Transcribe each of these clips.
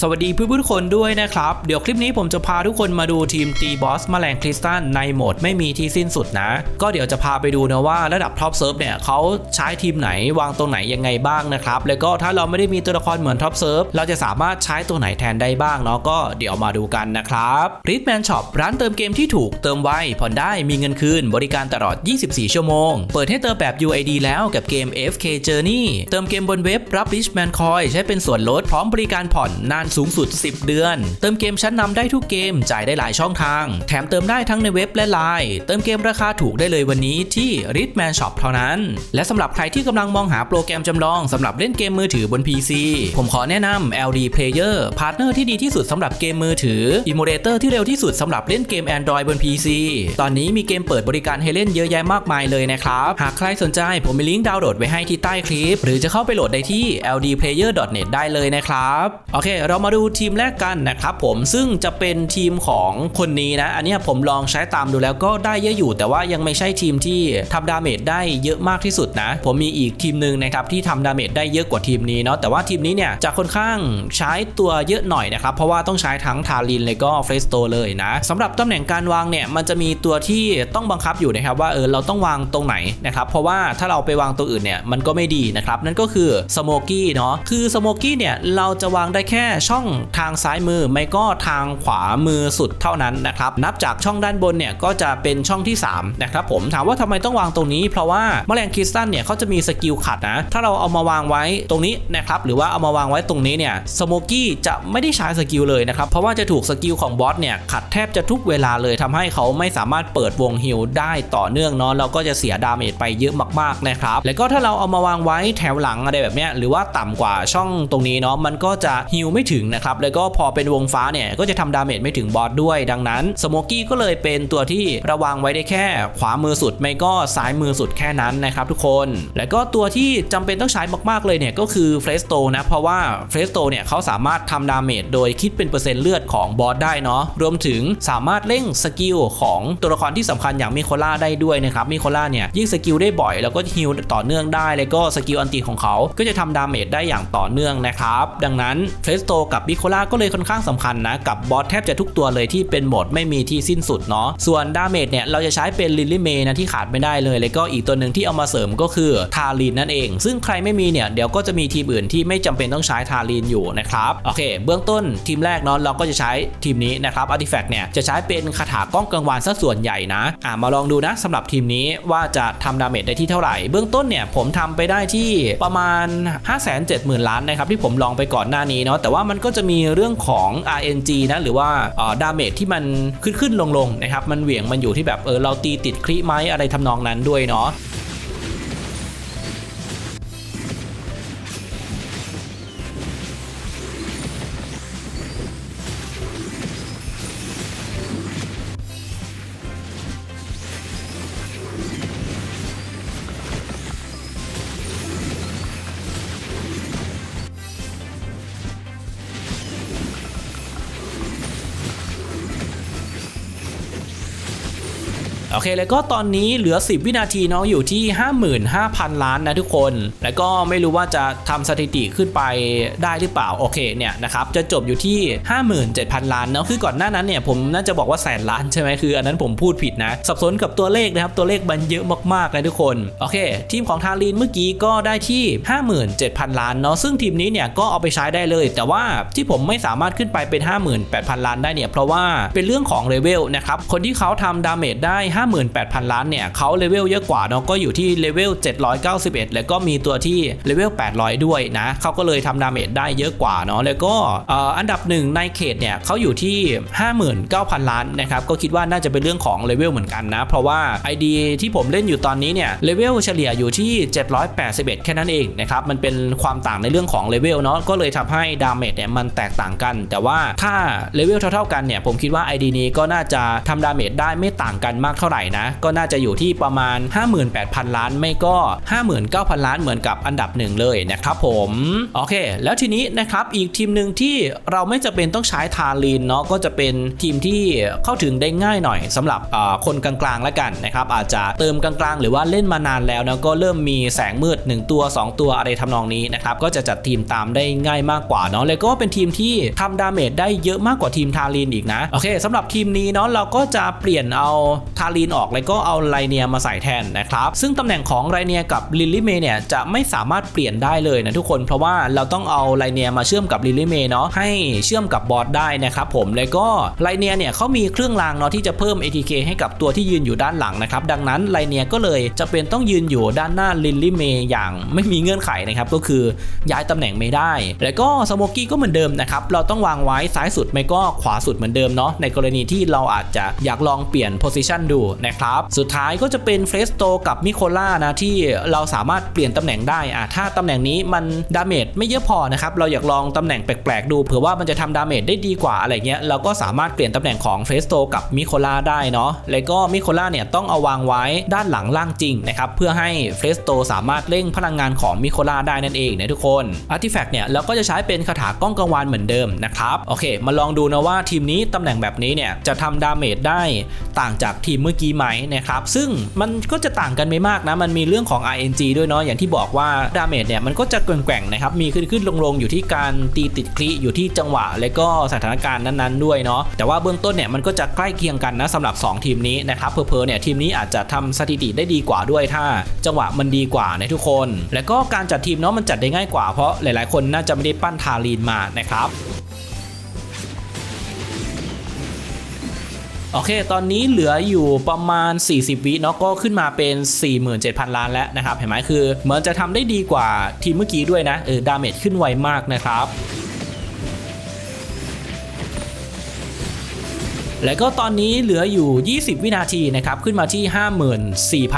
สวัสดีเพื่อนๆทุกคนด้วยนะครับ เดี๋ยวคลิปนี้ผมจะพาทุกคนมาดูทีมตีบอสแมลงคริสตัลในโหมดไม่มีที่สิ้นสุดนะ ก็เดี๋ยวจะพาไปดูนะว่าระดับท็อปเซิร์ฟเนี่ยเขาใช้ทีมไหนวางตรงไหนยังไงบ้างนะครับ แล้วก็ถ้าเราไม่ได้มีตัวละครเหมือนท็อปเซิร์ฟเราจะสามารถใช้ตัวไหนแทนได้บ้างเนาะก็เดี๋ยวมาดูกันนะครับริทแมนช็อปร้านเติมเกมที่ถูกเติมไวผ่อนได้มีเงินคืนบริการตลอด 24 ชั่วโมง เปิดให้เติมแบบ UID แล้วกับเกม FK Journey เติมเกมบนเว็บรับ Richman Coin ใช้เป็นส่วนลดพร้อมบริการผ่อนนานสูงสุด 10 เดือน เติมเกมชั้นนำได้ทุกเกมจ่ายได้หลายช่องทาง แถมเติมได้ทั้งในเว็บและไลน์เติมเกมราคาถูกได้เลยวันนี้ที่ Richman Shop เท่านั้น และสำหรับใครที่กำลังมองหาโปรแกรมจำลองสำหรับเล่นเกมมือถือบน PC ผมขอแนะนำ LD Player พาร์ทเนอร์ที่ดีที่สุดสำหรับเกมมือถือ Emulator ที่เร็วที่สุดสำหรับเล่นเกม Android บน PC ตอนนี้มีเกมเปิดบริการให้เล่นเยอะแยะมากมายเลยนะครับ หากใครสนใจผมมีลิงก์ดาวน์โหลดไว้ให้ที่ใต้คลิป หรือจะเข้าไปโหลดได้ที่ ldplayer.net ได้เลยนะครับ โอเคเราามาดูทีมแรกกันนะครับผมซึ่งจะเป็นทีมของคนนี้นะ อันนี้ผมลองใช้ตามดูแล้วก็ได้เยอะอยู่ แต่ว่ายังไม่ใช่ทีมที่ทำดาเมจได้เยอะมากที่สุดนะ ผมมีอีกทีมหนึ่งนะครับที่ทำดาเมจได้เยอะกว่าทีมนี้เนาะแต่ว่าทีมนี้เนี่ยจะค่อนข้างใช้ตัวเยอะหน่อยนะครับเพราะว่าต้องใช้ทั้งทารินเลยก็เฟสโตเลยนะสำหรับตำแหน่งการวางเนี่ยมันจะมีตัวที่ต้องบังคับอยู่นะครับว่าเออเราต้องวางตรงไหนนะครับเพราะว่าถ้าเราไปวางตัวอื่นเนี่ยมันก็ไม่ดีนะครับนั่นก็คือสโมกี้เนาะคือสโมกี้เนี่ยเราจะวางได้แค่ช่องทางซ้ายมือไม่ก็ทางขวามือสุดเท่านั้นนะครับนับจากช่องด้านบนเนี่ยก็จะเป็นช่องที่3นะครับผมถามว่าทำไมต้องวางตรงนี้ เพราะว่าแมลงคริสตัลเนี่ยเขาจะมีสกิลขัดนะถ้าเราเอามาวางไว้ตรงนี้นะครับหรือว่าเอามาวางไว้ตรงนี้เนี่ยสโมกี้จะไม่ได้ใช้สกิลเลยนะครับเพราะว่าจะถูกสกิลของบอสเนี่ยขัดแทบจะทุกเวลาเลยทำให้เขาไม่สามารถเปิดวงฮิลได้ต่อเนื่องเนาะเราก็จะเสียดาเมจไปเยอะมากๆนะครับแล้วก็ถ้าเราเอามาวางไว้แถวหลังอะไรแบบเนี้ยหรือว่าต่ำกว่าช่องตรงนี้เนาะมันก็จะฮิลไม่ถึงนะครับแล้วก็พอเป็นวงฟ้าเนี่ยก็จะทำดาเมจไม่ถึงบอสด้วย ดังนั้นสโมกี้ก็เลยเป็นตัวที่ระวังไว้ได้แค่ ขวามือสุดไม่ก็ซ้ายมือสุดแค่นั้นนะครับทุกคน แล้วก็ตัวที่จำเป็นต้องใช้มากๆเลยเนี่ยก็คือเฟสโตนะเพราะว่าเฟสโตเนี่ยเขาสามารถทำดาเมจโดยคิดเป็นเปอร์เซ็นต์เลือดของบอสได้เนาะรวมถึงสามารถเร่งสกิลของตัวละครที่สำคัญอย่างมิโคล่าได้ด้วยนะครับมิโคล่าเนี่ยยิ่งสกิลได้บ่อยแล้วก็ฮิลต่อเนื่องได้ แล้วก็สกิลอันติของเขาก็จะทำดาเมจได้อย่างต่อเนื่องนะครับดังนั้นเฟสโตกับมิโคล่าก็เลยค่อนข้างสำคัญนะ กับบอสแทบจะทุกตัวเลยที่เป็นโหมดไม่มีที่สิ้นสุดเนาะส่วนดาเมจเนี่ยเราจะใช้เป็นลิลลี่เมย์นะที่ขาดไม่ได้เลย แล้วก็อีกตัวหนึ่งที่เอามาเสริมก็คือทารินนั่นเอง ซึ่งใครไม่มีเนี่ยเดี๋ยวก็จะมีทีมอื่นที่ไม่จำเป็นต้องใช้ทารินอยู่นะครับโอเค เบื้องต้นทีมแรกเนาะเราก็จะใช้ทีมนี้นะครับอาร์ติแฟกต์เนี่ยจะใช้เป็นคาถากล้องกลางวานซะส่วนใหญ่นะอ่ามาลองดูนะสำหรับทีมนี้ว่าจะทำดาเมจได้ที่เท่าไหร่ เบื้องต้นเนี่ยผมทำไปได้ที่ประมาณ 5 7 0 0 0 0ล้านนะครับที่ผมลองไปก่อนหน้านี้เนาะแต่ว่ามันก็จะมีเรื่องของ RNG นะหรือว่าดาเมจที่มันขึ้นขึ้นลงลงๆนะครับมันเหวี่ยงมันอยู่ที่แบบเออเราตีติดคลิไหมอะไรทำนองนั้นด้วยเนาะ โอเคแล้วก็ตอนนี้เหลือ 10 วินาทีเนาะอยู่ที่ 55,000 ล้านนะทุกคน แล้วก็ไม่รู้ว่าจะทำสถิติขึ้นไปได้หรือเปล่าโอเคเนี่ยนะครับจะจบอยู่ที่ 57,000 ล้านเนาะคือก่อนหน้านั้นเนี่ยผมน่าจะบอกว่าแสนล้านใช่ไหมคืออันนั้นผมพูดผิดนะ สับสนกับตัวเลขนะครับตัวเลขมันเยอะมากๆเลยทุกคนโอเค ทีมของทารีนเมื่อกี้ก็ได้ที่ 57,000 ล้านเนาะซึ่งทีมนี้เนี่ยก็เอาไปใช้ได้เลย แต่ว่าที่ผมไม่สามารถขึ้นไปเป็น 58,000 ล้านได้เนี่ยเพราะว่าเป็นเรื่องของเลเวลนะครับคนที่เขาทำดาเมจได้58,000 ล้านเนี่ยเขาเลเวลเยอะกว่าเนาะก็อยู่ที่เลเวล791 แล้วก็มีตัวที่เลเวล800 ด้วยนะเขาก็เลยทำดาเมจได้เยอะกว่าเนาะแล้วก็อันดับหนึ่งในเขตเนี่ยเขาอยู่ที่ 59,000 ล้านนะครับก็คิดว่าน่าจะเป็นเรื่องของเลเวลเหมือนกันนะ เพราะว่า ID ที่ผมเล่นอยู่ตอนนี้เนี่ยเลเวลเฉลี่ยอยู่ที่ 781 แค่นั้นเองนะครับมันเป็นความต่างในเรื่องของเลเวลเนาะก็เลยทำให้ดาเมจเนี่ยมันแตกต่างกัน แต่ว่าถ้าเลเวลเท่าๆกันเนี่ยผมคิดว่า ID นี้ก็น่าจะทำดาเมจได้ไม่ต่างกันมากเท่าาไหร่นะ ก็น่าจะอยู่ที่ประมาณ 58,000 ล้านไม่ก็ 59,000 ล้านเหมือนกับอันดับหนึ่งเลยนะครับผมโอเค แล้วทีนี้นะครับอีกทีมหนึ่งที่เราไม่จะเป็นต้องใช้ทารินเนาะก็จะเป็นทีมที่เข้าถึงได้ง่ายหน่อยสำหรับคนกลางๆแล้วกันนะครับอาจจะเติมกลางๆ หรือว่าเล่นมานานแล้วนะก็เริ่มมีแสงมืด 1 ตัว 2 ตัวอะไรทำนองนี้นะครับก็จะจัดทีมตามได้ง่ายมากกว่าเนาะแล้วก็เป็นทีมที่ทำดาเมจได้เยอะมากกว่าทีมทารินอีกนะโอเคสำหรับทีมนี้เนาะเราก็จะเปลี่ยนเอาทารินออกแล้วก็เอาไลเนียมาใส่แทนนะครับซึ่งตำแหน่งของไรเนียกับลิลลี่เมย์เนี่ยจะไม่สามารถเปลี่ยนได้เลยนะทุกคนเพราะว่าเราต้องเอาไลเนียมาเชื่อมกับลิลลี่เมย์เนาะให้เชื่อมกับบอสได้นะครับผมแล้วก็ไลเนียเนี่ยเขามีเครื่องรางเนาะที่จะเพิ่ม ATK ให้กับตัวที่ยืนอยู่ด้านหลังนะครับดังนั้นไลเนียก็เลยจะเป็นต้องยืนอยู่ด้านหน้าลิลลี่เมย์อย่างไม่มีเงื่อนไขนะครับก็คือย้ายตำแหน่งไม่ได้ แล้วก็สโมกี้ก็เหมือนเดิมนะครับเราต้องวางไว้ซ้ายสุดไม่ก็ขวาสุดเหมือนเดิมเนาะในกรณีที่เราอาจจะอยากลองเปลี่ยนโพซิชันดูนะครับ สุดท้ายก็จะเป็นเฟสโตกับมิโคล่านะที่เราสามารถเปลี่ยนตำแหน่งได้อะถ้าตำแหน่งนี้มันดาเมจไม่เยอะพอนะครับเราอยากลองตำแหน่งแปลกๆดูเผื่อว่ามันจะทำดาเมจได้ดีกว่าอะไรเงี้ยเราก็สามารถเปลี่ยนตำแหน่งของเฟสโตกับมิโคล่าได้เนาะแล้วก็มิโคล่าเนี่ยต้องเอาวางไว้ด้านหลังล่างจริงนะครับเพื่อให้เฟสโตสามารถเร่งพลังงานของมิโคล่าได้นั่นเองนะทุกคนอาร์ติแฟกต์เนี่ยเราก็จะใช้เป็นคาถากล้องกังวานเหมือนเดิมนะครับโอเค มาลองดูนะว่าทีมนี้ตำแหน่งแบบนี้เนี่ยจะทำดาเมจได้ต่างจากทีมเมื่อกี้ไหมนะครับซึ่งมันก็จะต่างกันไม่มากนะมันมีเรื่องของ RNG ด้วยเนาะอย่างที่บอกว่าดาเมจเนี่ยมันก็จะแกว่งๆนะครับมีขึ้นขึ้นลงลงๆอยู่ที่การตีติดคลิอยู่ที่จังหวะ และก็สถานการณ์นั้นๆด้วยเนาะแต่ว่าเบื้องต้นเนี่ยมันก็จะใกล้เคียงกันนะสำหรับ 2 ทีมนี้นะครับเพอๆเนี่ยทีมนี้อาจจะทำสถิติได้ดีกว่าด้วยถ้า จังหวะมันดีกว่าในทุกคน และก็การจัดทีมเนาะมันจัดได้ง่ายกว่าเพราะหลายๆ คนน่าจะไม่ได้ปั้นทารีนมานะครับ โอเค ตอนนี้เหลืออยู่ประมาณ 40 วิเนาะก็ขึ้นมาเป็น 47,000 ล้านแล้วนะครับ เห็นไหมคือ เหมือนจะทำได้ดีกว่าทีมเมื่อกี้ด้วยนะ เออ ดาเมจขึ้นไวมากนะครับแล้วก็ตอนนี้เหลืออยู่ 20 วินาทีนะครับขึ้นมาที่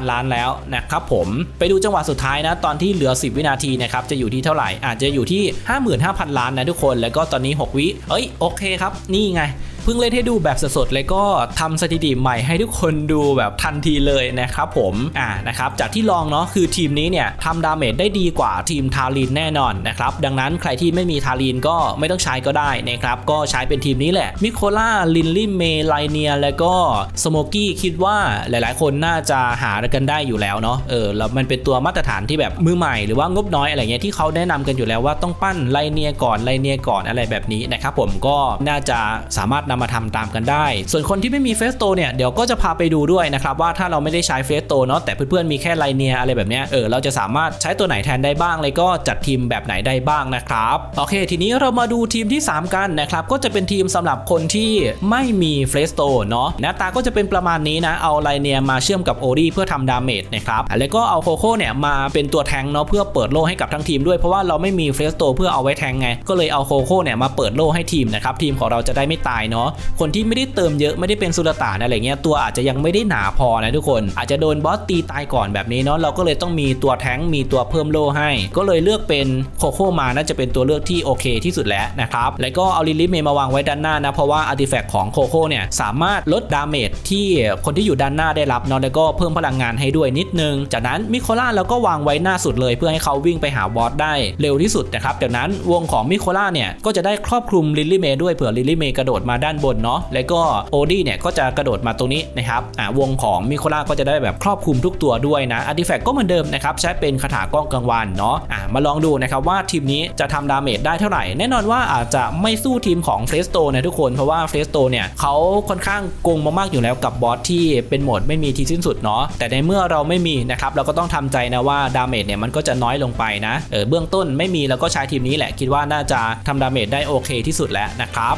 54,000 ล้านแล้วนะครับผมไปดูจังหวะสุดท้ายนะตอนที่เหลือ 10 วินาทีนะครับจะอยู่ที่เท่าไหร่อาจจะอยู่ที่ 55,000 ล้านนะทุกคน แล้วก็ตอนนี้ 6 วิเอ้ยโอเคครับ นี่ไง เพิ่งเล่นให้ดูแบบสดๆเลยก็ทำสถิติใหม่ให้ทุกคนดูแบบทันทีเลยนะครับผมอ่านะครับจากที่ลองเนาะคือทีมนี้เนี่ยทำดาเมจได้ดีกว่าทีมทารินแน่นอนนะครับดังนั้นใครที่ไม่มีทารินก็ไม่ต้องใช้ก็ได้นะครับก็ใช้เป็นทีมนี้แหละมิโคล่าลินลี่เมไลเนียแล้วก็สโมกี้คิดว่าหลายๆ คนน่าจะหากันได้อยู่แล้วเนาะเออแล้วมันเป็นตัวมาตรฐานที่แบบมือใหม่หรือว่างบน้อยอะไรเงี้ยที่เขาแนะนำกันอยู่แล้วว่าต้องปั้นไลเนียก่อนไลเนียก่อนอะไรแบบนี้นะครับผมก็น่าจะสามารถนำมาทำตามกันได้ ส่วนคนที่ไม่มีเฟสโตเนี่ยเดี๋ยวก็จะพาไปดูด้วยนะครับว่าถ้าเราไม่ได้ใช้เฟสโตเนาะแต่เพื่อนๆมีแค่ไลเนียอะไรแบบเนี้ยเออเราจะสามารถใช้ตัวไหนแทนได้บ้างเลยก็จัดทีมแบบไหนได้บ้างนะครับโอเค ทีนี้เรามาดูทีมที่ 3 กันนะครับก็จะเป็นทีมสำหรับคนที่ไม่มีเฟสโตเนาะหน้าตาก็จะเป็นประมาณนี้นะเอาไลเนียมาเชื่อมกับโอดีเพื่อทำดาเมจนะครับแล้วก็เอาโคโค่เนี่ยมาเป็นตัวแทงเนาะเพื่อเปิดโล่ให้กับทั้งทีมด้วยเพราะว่าเราไม่มีเฟสโตเพื่อเอาไว้แทงไง ก็เลยเอาโคโค่เนี่ยมาเปิดโล่ให้ทีมนะครับทีมของเราจะได้ไม่ตายเนาะคนที่ไม่ได้เติมเยอะไม่ได้เป็นสุลต่านอะไรเงี้ยตัวอาจจะยังไม่ได้หนาพอนะทุกคน อาจจะโดนบอสตีตายก่อนแบบนี้เนาะเราก็เลยต้องมีตัวแทงมีตัวเพิ่มโลให้ ก็เลยเลือกเป็นโคโค่มาน่าจะเป็นตัวเลือกที่โอเคที่สุดแล้วนะครับแล้วก็เอาลิลิเมมาวางไว้ด้านหน้านะเพราะว่าอาร์ติแฟกต์ของโคโค่เนี่ยสามารถลดดาเมจที่คนที่อยู่ด้านหน้าได้รับเนาะแล้วก็เพิ่มพลังงานให้ด้วยนิดนึง จากนั้นมิโคล่าเราก็วางไว้หน้าสุดเลยเพื่อให้เขาวิ่งไปหาบอสได้เร็วที่สุดนะครับจากนั้นวงของมิโคล่าเนี่ยก็จะได้ครอบคลุมลิลลี่เมด้วยเผื่อลิลลี่เมกระโดดมาด้านบนเนาะแล้วก็โอดี้เนี่ยก็จะกระโดดมาตรงนี้นะครับอ่าวงของมิโคล่าก็จะได้แบบครอบคลุมทุกตัวด้วยนะอาร์ติแฟกต์ก็เหมือนเดิมนะครับใช้เป็นคาถากล้องกลางวันเนาะอ่ามาลองดูนะครับว่าทีมนี้จะทำดาเมจได้เท่าไหร่ แน่นอนว่าอาจจะไม่สู้ทีมของเฟสโตนะทุกคนเพราะว่าเฟสโตเนี่ยเขาค่อนข้างโกงมากๆอยู่แล้วกับบอสที่เป็นโหมดไม่มีที่สิ้นสุดเนาะแต่ในเมื่อเราไม่มีนะครับเราก็ต้องทำใจนะว่าดาเมจเนี่ยมันก็จะน้อยลงไปนะเออเบื้องต้นไม่มีเราก็ใช้ทีมนี้แหละคิดว่าน่าจะทำดาเมจได้โอเคที่สุดแล้วนะครับ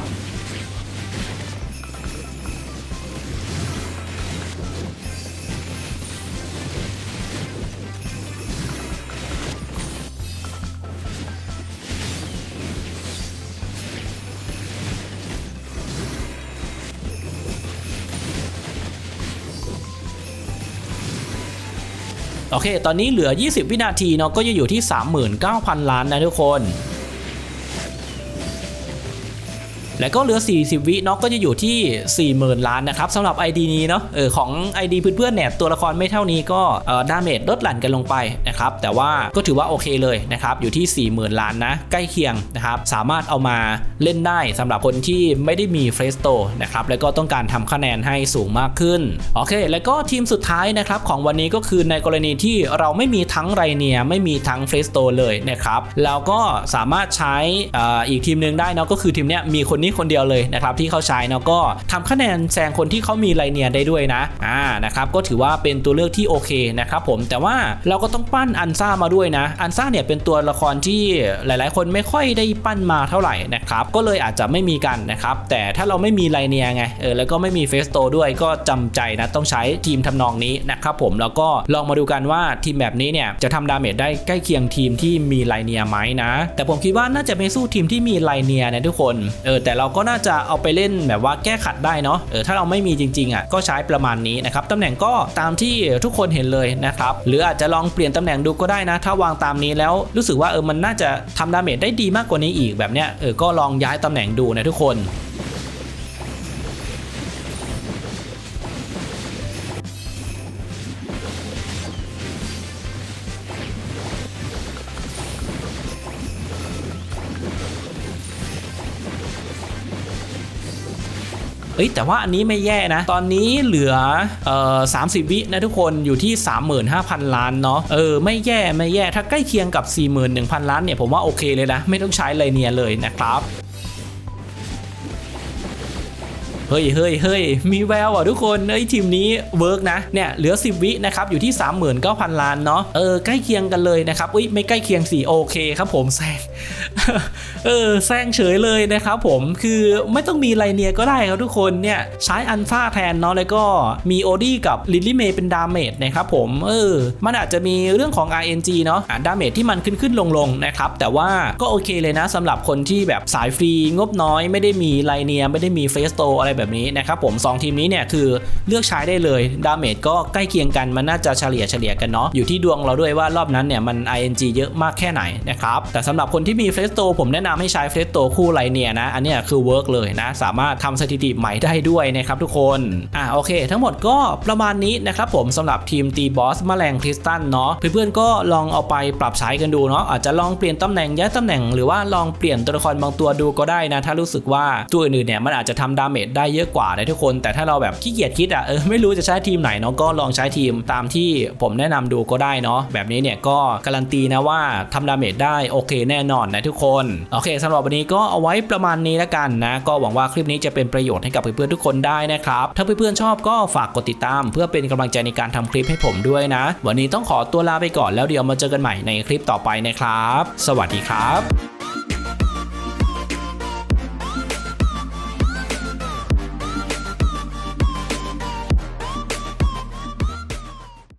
โอเค ตอนนี้เหลือ 20 วินาทีเนาะก็จะอยู่ที่ 39,000 ล้านนะทุกคน แล้วก็เหลือ 40 วิเนาะก็จะอยู่ที่ 40,000 ล้านนะครับสำหรับ ID นี้เนาะเออของ ID เพื่อนๆเนี่ยตัวละครไม่เท่านี้ก็เออดาเมจลดหลั่นกันลงไปนะครับแต่ว่าก็ถือว่าโอเคเลยนะครับอยู่ที่ 40,000 ล้านนะใกล้เคียงนะครับสามารถเอามาเล่นได้สำหรับคนที่ไม่ได้มีเฟรสโตนะครับแล้วก็ต้องการทำคะแนนให้สูงมากขึ้นโอเค แล้วก็ทีมสุดท้ายนะครับของวันนี้ก็คือในกรณีที่เราไม่มีทั้งไรเนียไม่มีทั้งเฟรสโตเลยนะครับเราก็สามารถใช้อออีกทีมหนึ่งได้นะก็คือทีมเนี้ยมีคนนี้คนเดียวเลยนะครับที่เขาใช้เนาะก็ทำคะแนนแซงคนที่เขามีไรเนียได้ด้วยนะอ่านะครับก็ถือว่าเป็นตัวเลือกที่โอเคนะครับผมแต่ว่าเราก็ต้องปั้นอันซ่ามาด้วยนะ อันซ่าเนี่ยเป็นตัวละครที่หลาย ๆ คนไม่ค่อยได้ปั้นมาเท่าไหร่นะครับก็เลยอาจจะไม่มีกันนะครับแต่ถ้าเราไม่มีไรเนียไงเออแล้วก็ไม่มีเฟสโตด้วยก็จำใจนะต้องใช้ทีมทำนองนี้นะครับผมแล้วก็ลองมาดูกันว่าทีมแบบนี้เนี่ยจะทำดาเมจได้ใกล้เคียงทีมที่มีไลเนียไหมนะ แต่ผมคิดว่าน่าจะไม่สู้ทีมที่มีไลเนียนะทุกคนเออแต่เราก็น่าจะเอาไปเล่นแบบว่าแก้ขัดได้เนาะเออถ้าเราไม่มีจริงๆอะก็ใช้ประมาณนี้นะครับตำแหน่งก็ตามที่ทุกคนเห็นเลยนะครับหรืออาจจะลองเปลี่ยนตำแหน่งดูก็ได้นะ ถ้าวางตามนี้แล้วรู้สึกว่าเออมันน่าจะทำดาเมจได้ดีมากกว่านี้อีกแบบเนี้ยเออก็ลองย้ายตำแหน่งดูนะทุกคน เอ้ยแต่ว่าอันนี้ไม่แย่นะ ตอนนี้เหลือเอ่อ30วินะทุกคนอยู่ที่ 35,000 ล้านเนาะเออไม่แย่ไม่แย่ถ้าใกล้เคียงกับ 41,000 ล้านเนี่ยผมว่าโอเคเลยนะ ไม่ต้องใช้ไลเนียเลยนะครับ เฮ้ยเฮ้ยเฮ้ยมีแววอะทุกคนเอ้ยทีมนี้เวิร์กนะเนี่ยเหลือ 10 วินะครับอยู่ที่ 39,000 ล้านเนาะเออใกล้เคียงกันเลยนะครับอุ้ยไม่ใกล้เคียงสิโอเคครับผมแซงเออแซงเฉยเลยนะครับผมคือไม่ต้องมีไลเนียก็ได้ครับทุกคนเนี่ยใช้อันซ่าแทนเนาะแล้วก็มีโอดี้กับลิลลี่เมย์เป็นดาเมจนะครับผมเออมันอาจจะมีเรื่องของ RNG เนาะอะดาเมจที่มันขึ้นขึ้นลงลงนะครับแต่ว่าก็โอเคเลยนะสำหรับคนที่แบบสายฟรีงบน้อยไม่ได้มีไลเนียไม่ได้มีเฟสโตอะไรแบบนี้นะครับผม 2 ทีมนี้เนี่ยคือเลือกใช้ได้เลยดาเมจก็ใกล้เคียงกันมันน่าจะเฉลี่ยเฉลี่ยกันเนาะอยู่ที่ดวงเราด้วยว่ารอบนั้นเนี่ยมัน ING เยอะมากแค่ไหนนะครับแต่สำหรับคนที่มีเฟสโตผมแนะนำให้ใช้เฟสโตคู่ไลเนียนะอันนี้คือเวิร์กเลยนะสามารถทำสถิติใหม่ได้ด้วยนะครับทุกคนอะโอเค ทั้งหมดก็ประมาณนี้นะครับผมสำหรับทีมตีบอสแมลงคริสตัลเนาะเพื่อนๆก็ลองเอาไปปรับใช้กันดูเนาะอาจจะลองเปลี่ยนตำแหน่งย้ายตำแหน่งหรือว่าลองเปลี่ยนตัวละครบางตัวดูก็ได้นะถ้ารู้สึกว่าตัวอื่นๆเนี่ยมันอาจจะทำดาเมจได้เยอะกว่านะทุกคน แต่ถ้าเราแบบขี้เกียจคิดอะเออไม่รู้จะใช้ทีมไหนเนาะก็ลองใช้ทีมตามที่ผมแนะนำดูก็ได้เนาะแบบนี้เนี่ยก็การันตีนะว่าทำดาเมจได้โอเคแน่นอนนะทุกคนโอเคสำหรับวันนี้ก็เอาไว้ประมาณนี้แล้วกันนะ ก็หวังว่าคลิปนี้จะเป็นประโยชน์ให้กับเพื่อนๆทุกคนได้นะครับถ้าเพื่อนๆชอบก็ฝากกดติดตาม เพื่อเป็นกำลังใจในการทำคลิปให้ผมด้วยนะ วันนี้ต้องขอตัวลาไปก่อนแล้วเดี๋ยวมาเจอกันใหม่ในคลิปต่อไปนะครับ สวัสดีครับ